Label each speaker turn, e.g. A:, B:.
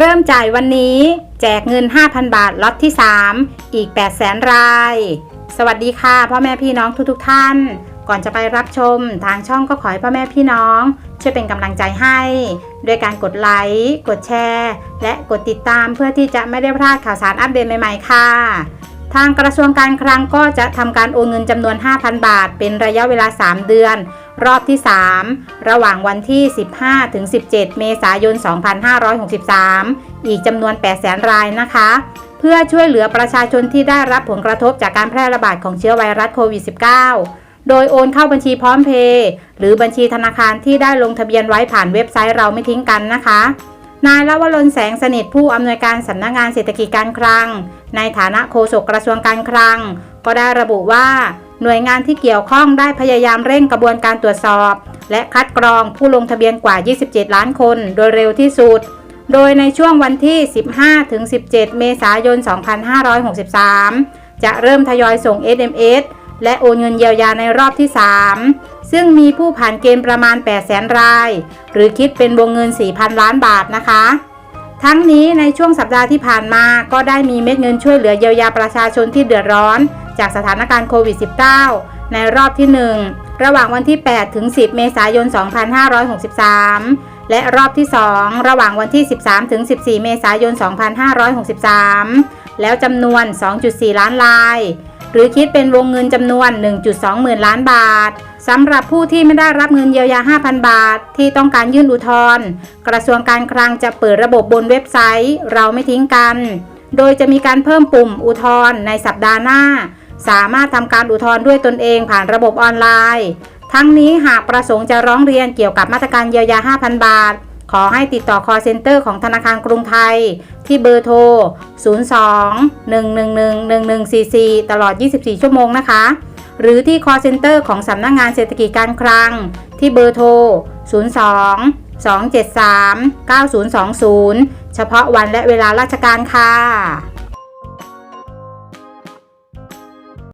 A: เริ่มจ่ายวันนี้ แจกเงิน 5,000 บาทล็อตที่ 3 อีก 8 0 0แสนราย สวัสดีค่ะพ่อแม่พี่น้องทุกๆทท่าน ก่อนจะไปรับชมทางช่องก็ขอให้พ่อแม่พี่น้อง ช่วยเป็นกำลังใจให้ด้วยการกดไลค์กดแชร์ และกดติดตามเพื่อที่จะไม่ได้พลาดข่าวสารอัปเดตใหม่ๆค่ะ ทางกระทรวงการคลังก็จะทำการโอนเงินจำนวน 5,000 บาท เป็นระยะเวลา 3 เดือน รอบที่ 3 ระหว่างวันที่ 15 ถึง 17 เมษายน 2563 อีกจำนวน 800,000 รายนะคะ เพื่อช่วยเหลือประชาชนที่ได้รับผลกระทบจากการแพร่ระบาดของเชื้อไวรัสโควิด -19 โดยโอนเข้าบัญชีพร้อมเพย์หรือบัญชีธนาคารที่ได้ลงทะเบียนไว้ผ่านเว็บไซต์เราไม่ทิ้งกันนะคะนายลวรนแสงสนิทผู้อำนวยการสำนักงงานเศรษฐกิจการคลัง ในฐานะโฆษกกระทรวงการคลัง ก็ได้ระบุว่า หน่วยงานที่เกี่ยวข้องได้พยายามเร่งกระบวนการตรวจสอบ และคัดกรองผู้ลงทะเบียนกว่า 27 ล้านคน โดยเร็วที่สุด โดยในช่วงวันที่ 15ถึง17 เมษายน 2563 จะเริ่มทยอยส่ง SMS และโอนเงินเยียวยาในรอบที่ 3 ซึ่งมีผู้ผ่านเกณฑ์ประมาณ 800,000 ราย หรือคิดเป็นวงเงิน 4,000 ล้านบาทนะคะ ทั้งนี้ในช่วงสัปดาห์ที่ผ่านมาก็ได้มีเม็ดเงินช่วยเหลือเยียวยาประชาชนที่เดือดร้อน จากสถานการณ์โควิด -19 ในรอบที่ 1 ระหว่างวันที่ 8 ถึง 10 เมษายน 2563 และรอบที่ 2 ระหว่างวันที่ 13 ถึง 14 เมษายน 2563 แล้วจำนวน 2.4 ล้านลาย หรือคิดเป็นวงเงินจำนวน 1.2 หมื่นล้านบาทสำหรับผู้ที่ไม่ได้รับเงินเยียวยา 5,000 บาท ที่ต้องการยื่นอุทธรณ์กระทรวงการคลังจะเปิดระบบบนเว็บไซต์ เราไม่ทิ้งกัน โดยจะมีการเพิ่มปุ่มอุทธรณ์ในสัปดาห์หน้า สามารถทำการอุทธรณ์ด้วยตนเองผ่านระบบออนไลน์ ทั้งนี้หากประสงค์จะร้องเรียนเกี่ยวกับมาตรการเยียวยา 5,000 บาท ขอให้ติดต่อ call center ของธนาคารกรุงไทย ที่เบอร์โทร 02 111 1144 ตลอด 24 ชั่วโมงนะคะ หรือที่ call center ของสำนักงงานเศรษฐกิจการคลัง ที่เบอร์โทร 02 273 9020 เฉพาะวันและเวลาราชการค่ะ